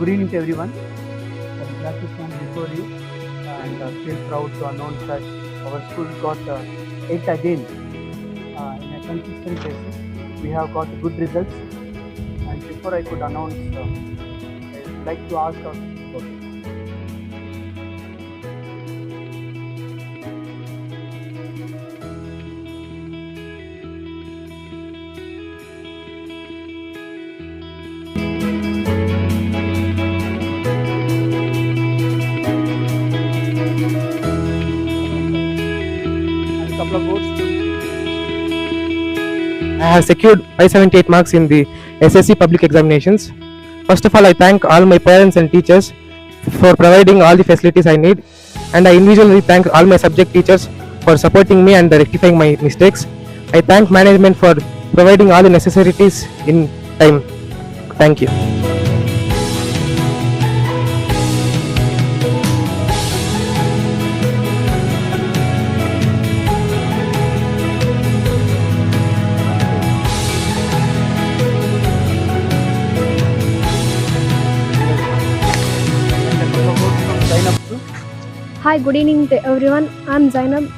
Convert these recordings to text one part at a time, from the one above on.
Good evening to everyone. I'm glad to stand before you and uh, feel proud to announce that our school got uh, eight again uh, in a consistent basis. We have got good results. And before I could announce, uh, I would like to ask our have secured 578 marks in the SSC public examinations. First of all, I thank all my parents and teachers for providing all the facilities I need, and I individually thank all my subject teachers for supporting me and rectifying my mistakes. I thank management for providing all the necessities in time. Thank you. Good evening to everyone. I'm Zainab.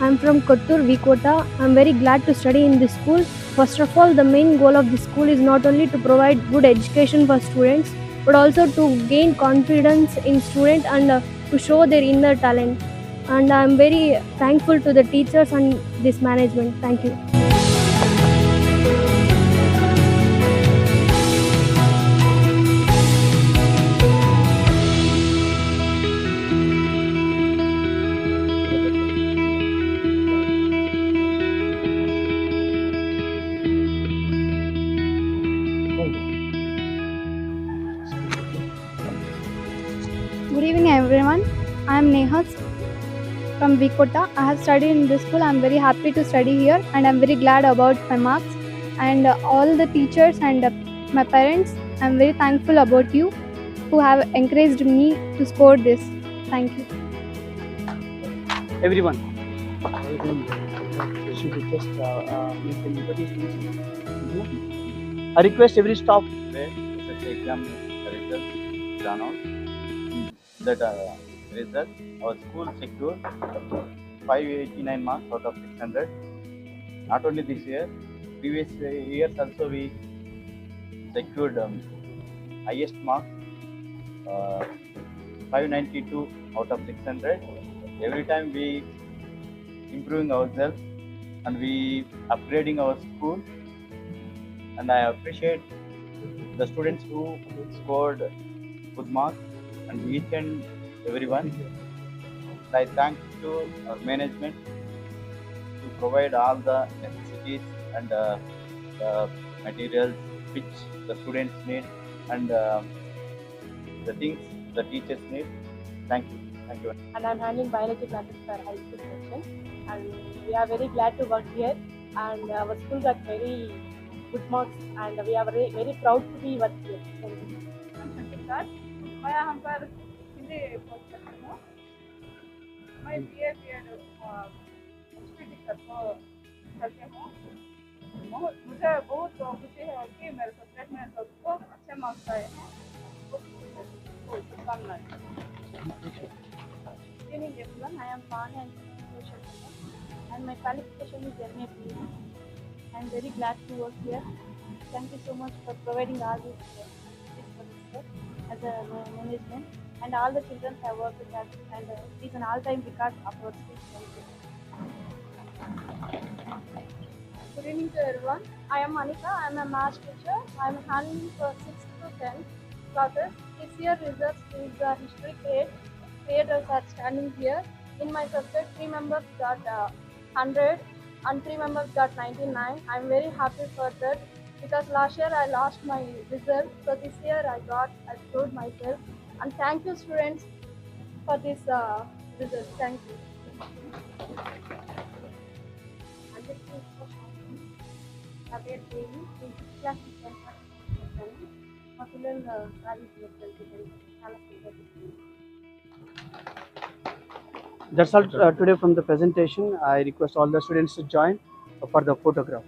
I'm from Kottur, Vikota. I'm very glad to study in this school. First of all, the main goal of this school is not only to provide good education for students, but also to gain confidence in students and uh, to show their inner talent. And I'm very thankful to the teachers and this management. Thank you. I am Neha from Vikota. I have studied in this school. I am very happy to study here, and I am very glad about my marks and uh, all the teachers and uh, my parents. I am very thankful about you who have encouraged me to score this. Thank you. Everyone. Should we just make an introduction? I request every staff where such exam results. That uh, result, our school secured 589 marks out of 600. Not only this year, previous years also we secured um, highest marks, uh, 592 out of 600. Every time we improving ourselves and we upgrading our school and I appreciate the students who scored good marks and each and everyone. And I thank to our management to provide all the necessities and uh, the materials which the students need and uh, the things the teachers need. Thank you. Thank you. and I'm handling biology classes for high school section. And we are very glad to work here. And our school got very good marks, and we are very, very proud to be work here. Thank you. हूँ हूँ मुझे बहुत खुशी है कि मेरे subject में सबको अच्छे मार्क्स आए हैं this uh, this for us, sir, as a ma- management, and all the children have worked with us, and uh, it is an all-time school. Thank you. Good evening to everyone. I am Anika. I am a math teacher. I am handling for 6th to 10th classes. This year results is the history grade. Creators are standing here. In my subject, three members got uh, 100 and three members got 99. I am very happy for that because last year I lost my result. So this year I got, I proved myself And thank you students for this uh, result. Thank you. నా పేరు దేవి నేను fifth class చేస్తాను మా పిల్లలు project చేస్తాను చాలా సంతోషిస్తున్నాను That's all uh, today from the presentation. I request all the students to join for the photograph.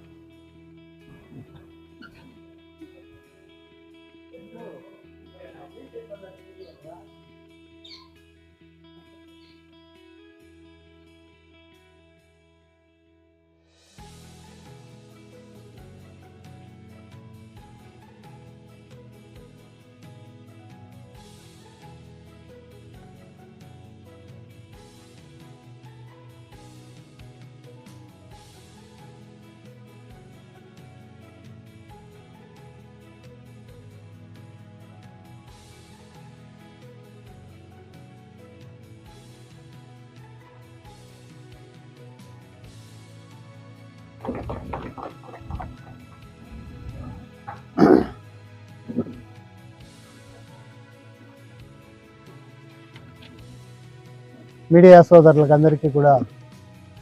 Media సోదరులకు అందరికీ కూడా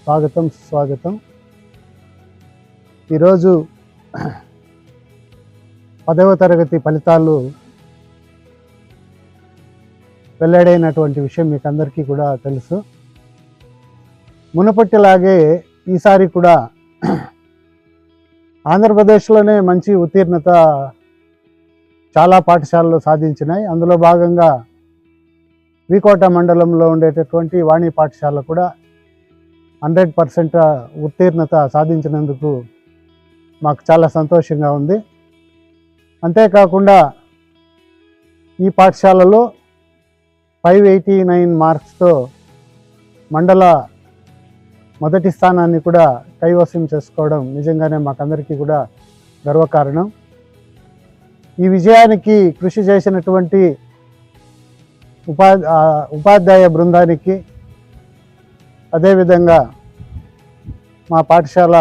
స్వాగతం స్వాగతం ఈరోజు పదవ తరగతి ఫలితాలు వెల్లడైనటువంటి విషయం మీకు అందరికీ కూడా తెలుసు. మునపట్టిలాగే ఈసారి కూడా ఆంధ్రప్రదేశ్లోనే మంచి ఉత్తీర్ణత చాలా పాఠశాలలు సాధించినాయి. అందులో భాగంగా వికోట మండలంలో ఉండేటటువంటి వాణి పాఠశాల కూడా హండ్రెడ్ పర్సెంట్ ఉత్తీర్ణత సాధించినందుకు మాకు చాలా సంతోషంగా ఉంది. అంతేకాకుండా ఈ పాఠశాలలో ఫైవ్ ఎయిటీ నైన్ మార్క్స్తో మండల మొదటి స్థానాన్ని కూడా కైవసం చేసుకోవడం నిజంగానే మాకందరికీ కూడా గర్వకారణం. ఈ విజయానికి కృషి చేసినటువంటి ఉపా ఉపాధ్యాయ బృందానికి అదేవిధంగా మా పాఠశాల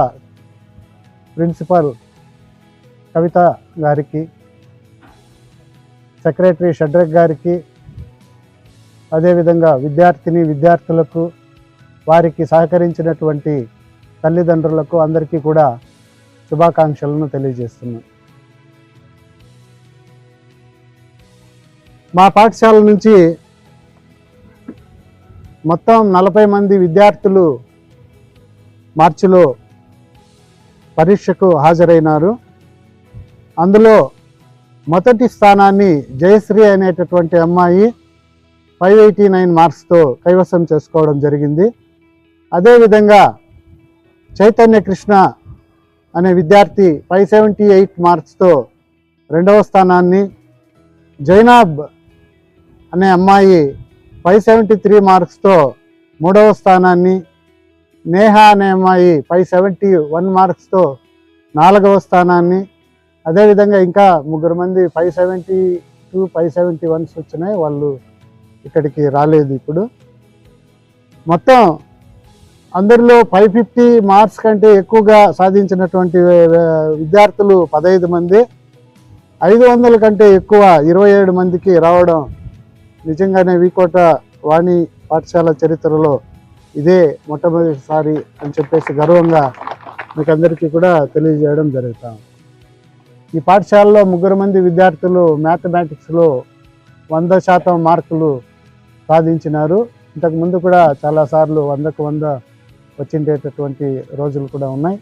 ప్రిన్సిపల్ కవిత గారికి సెక్రటరీ షడ్రక్ గారికి అదేవిధంగా విద్యార్థిని విద్యార్థులకు వారికి సహకరించినటువంటి తల్లిదండ్రులకు అందరికీ కూడా శుభాకాంక్షలను తెలియజేస్తున్నాను మా పాఠశాల నుంచి మొత్తం నలభై మంది విద్యార్థులు మార్చిలో పరీక్షకు హాజరైనారు. అందులో మొదటి స్థానాన్ని జయశ్రీ అనేటటువంటి అమ్మాయి ఫైవ్ ఎయిటీ నైన్ మార్క్స్తో కైవసం చేసుకోవడం జరిగింది. అదేవిధంగా చైతన్య కృష్ణ అనే విద్యార్థి ఫైవ్ సెవెంటీ ఎయిట్ మార్క్స్తో రెండవ స్థానాన్ని జైనాబ్ అనే అమ్మాయి ఫైవ్ సెవెంటీ త్రీ మార్క్స్తో మూడవ స్థానాన్ని నేహా అనే అమ్మాయి ఫైవ్ సెవెంటీ వన్ మార్క్స్తో నాలుగవ స్థానాన్ని అదేవిధంగా ఇంకా ముగ్గురు మంది five seventy two five seventy ones వచ్చినాయి వాళ్ళు ఇక్కడికి రాలేదు ఇప్పుడు. మొత్తం అందరిలో ఫైవ్ ఫిఫ్టీ మార్క్స్ కంటే ఎక్కువగా సాధించినటువంటి విద్యార్థులు పదహైదు మంది. ఐదు వందల కంటే ఎక్కువ ఇరవై ఏడు మందికి రావడం నిజంగానే వికోట వాణి పాఠశాల చరిత్రలో ఇదే మొట్టమొదటిసారి అని చెప్పేసి గర్వంగా మీకు అందరికీ కూడా తెలియజేయడం జరుగుతాం. ఈ పాఠశాలలో ముగ్గురు మంది విద్యార్థులు మ్యాథమెటిక్స్లో వంద శాతం మార్కులు సాధించినారు. ఇంతకు ముందు కూడా చాలాసార్లు వందకు వంద వచ్చిండేటటువంటి రోజులు కూడా ఉన్నాయి.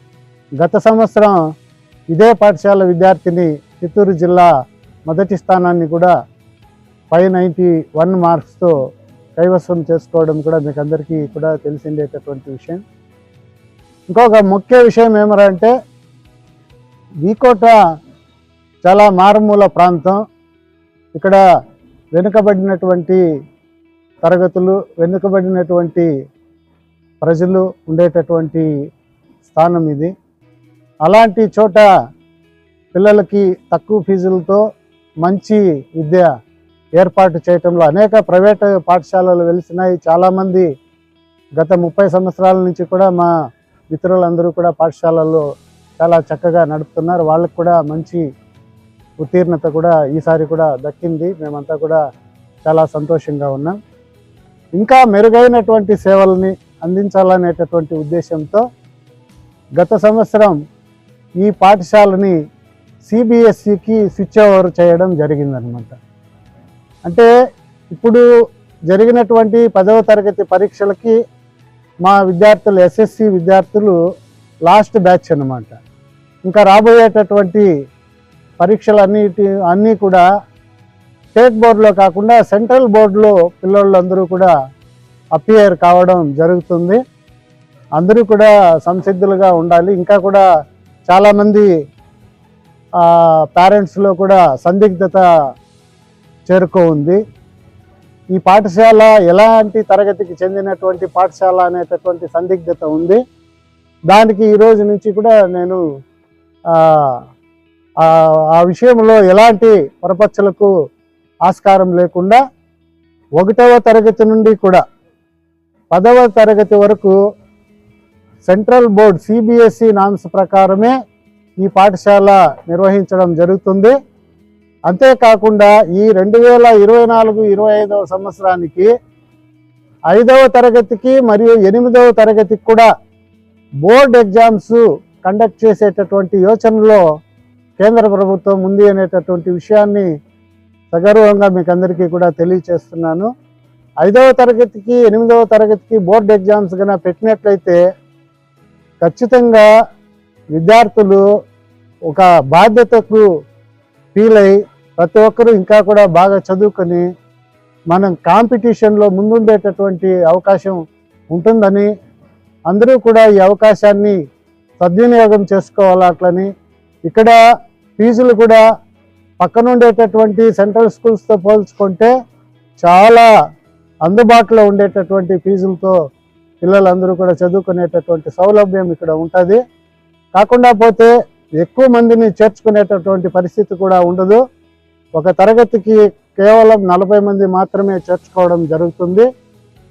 గత సంవత్సరం ఇదే పాఠశాల విద్యార్థిని చిత్తూరు జిల్లా మొదటి స్థానాన్ని కూడా ఫైవ్ నైంటీ వన్ మార్క్స్తో కైవసం చేసుకోవడం కూడా మీకు అందరికీ కూడా తెలిసిండేటటువంటి విషయం. ఇంకొక ముఖ్య విషయం ఏమరంటే వీకోట చాలా మారుమూల ప్రాంతం. ఇక్కడ వెనుకబడినటువంటి తరగతులు వెనుకబడినటువంటి ప్రజలు ఉండేటటువంటి స్థానం ఇది. అలాంటి చోట పిల్లలకి తక్కువ ఫీజులతో మంచి విద్య ఏర్పాటు చేయటంలో అనేక ప్రైవేట్ పాఠశాలలు వెలిసినాయి. చాలామంది గత ముప్పై సంవత్సరాల నుంచి కూడా మా మిత్రులందరూ కూడా పాఠశాలల్లో చాలా చక్కగా నడుపుతున్నారు. వాళ్ళకు కూడా మంచి ఉత్తీర్ణత కూడా ఈసారి కూడా దక్కింది. మేమంతా కూడా చాలా సంతోషంగా ఉన్నాం. ఇంకా మెరుగైనటువంటి సేవల్ని అందించాలనేటటువంటి ఉద్దేశంతో గత సంవత్సరం ఈ పాఠశాలని సిబిఎస్ఈకి స్విచ్ ఓవర్ చేయడం జరిగిందనమాట. అంటే ఇప్పుడు జరిగినటువంటి పదవ తరగతి పరీక్షలకి మా విద్యార్థులు ఎస్ఎస్సి విద్యార్థులు లాస్ట్ బ్యాచ్ అనమాట ఇంకా రాబోయేటటువంటి పరీక్షలు అన్నిటి అన్నీ కూడా స్టేట్ బోర్డులో కాకుండా సెంట్రల్ బోర్డులో పిల్లోళ్ళందరూ కూడా అపియర్ కావడం జరుగుతుంది. అందరూ కూడా సంసిద్ధులుగా ఉండాలి. ఇంకా కూడా చాలామంది పేరెంట్స్లో కూడా సందిగ్ధత చేరుకో ఉంది. ఈ పాఠశాల ఎలాంటి తరగతికి చెందినటువంటి పాఠశాల అనేటటువంటి సందిగ్ధత ఉంది. దానికి ఈరోజు నుంచి కూడా నేను ఆ, ఆ విషయంలో ఎలాంటి పొరపచ్చలకు ఆస్కారం లేకుండా ఒకటవ తరగతి నుండి కూడా పదవ తరగతి వరకు సెంట్రల్ బోర్డ్ సిబిఎస్ఈ నామ్స్ ప్రకారమే ఈ పాఠశాల నిర్వహించడం జరుగుతుంది. అంతేకాకుండా ఈ రెండు వేల ఇరవై నాలుగు ఇరవై ఐదవ సంవత్సరానికి ఐదవ తరగతికి మరియు ఎనిమిదవ తరగతికి కూడా బోర్డ్ ఎగ్జామ్స్ కండక్ట్ చేసేటటువంటి యోచనలో కేంద్ర ప్రభుత్వం ఉంది అనేటటువంటి విషయాన్ని సగర్వంగా మీకు అందరికీ కూడా తెలియచేస్తున్నాను. ఐదవ తరగతికి ఎనిమిదవ తరగతికి బోర్డ్ ఎగ్జామ్స్ కన్నా పెట్టినట్లయితే ఖచ్చితంగా విద్యార్థులు ఒక బాధ్యతకు ఫీల్ అయి ప్రతి ఒక్కరూ ఇంకా కూడా బాగా చదువుకొని మనం కాంపిటీషన్లో ముందుండేటటువంటి అవకాశం ఉంటుందని అందరూ కూడా ఈ అవకాశాన్ని సద్వినియోగం చేసుకోవాలట్లని ఇక్కడ ఫీజులు కూడా పక్కనుండేటటువంటి సెంట్రల్ స్కూల్స్తో పోల్చుకుంటే చాలా అందుబాటులో ఉండేటటువంటి ఫీజులతో పిల్లలందరూ కూడా చదువుకునేటటువంటి సౌలభ్యం ఇక్కడ ఉంటుంది. కాకుండా పోతే ఎక్కువ మందిని చేర్చుకునేటటువంటి పరిస్థితి కూడా ఉండదు. ఒక తరగతికి కేవలం నలభై మంది మాత్రమే చేర్చుకోవడం జరుగుతుంది.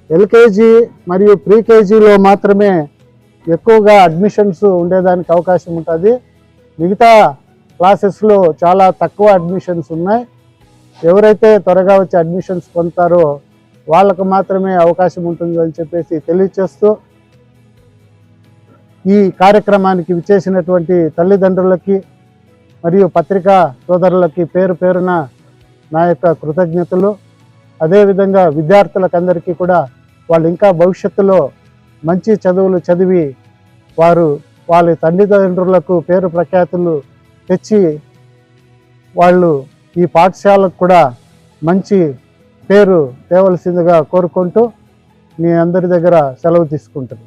ఎల్కేజీ మరియు ప్రీకేజీలో మాత్రమే ఎక్కువగా అడ్మిషన్స్ ఉండేదానికి అవకాశం ఉంటుంది. మిగతా క్లాసెస్లో చాలా తక్కువ అడ్మిషన్స్ ఉన్నాయి. ఎవరైతే త్వరగా వచ్చి అడ్మిషన్స్ పొందుతారో వాళ్ళకు మాత్రమే అవకాశం ఉంటుంది అని చెప్పేసి తెలియచేస్తూ ఈ కార్యక్రమానికి విచ్చేసినటువంటి తల్లిదండ్రులకి మరియు పత్రికా సోదరులకి పేరు పేరున నా యొక్క కృతజ్ఞతలు. అదేవిధంగా విద్యార్థులకందరికీ కూడా వాళ్ళు ఇంకా భవిష్యత్తులో మంచి చదువులు చదివి వారు వాళ్ళ తల్లిదండ్రులకు పేరు ప్రఖ్యాతులు తెచ్చి వాళ్ళు ఈ పాఠశాలకు కూడా మంచి పేరు తేవలసిందిగా కోరుకుంటూ మీ అందరి దగ్గర సెలవు తీసుకుంటున్నాను.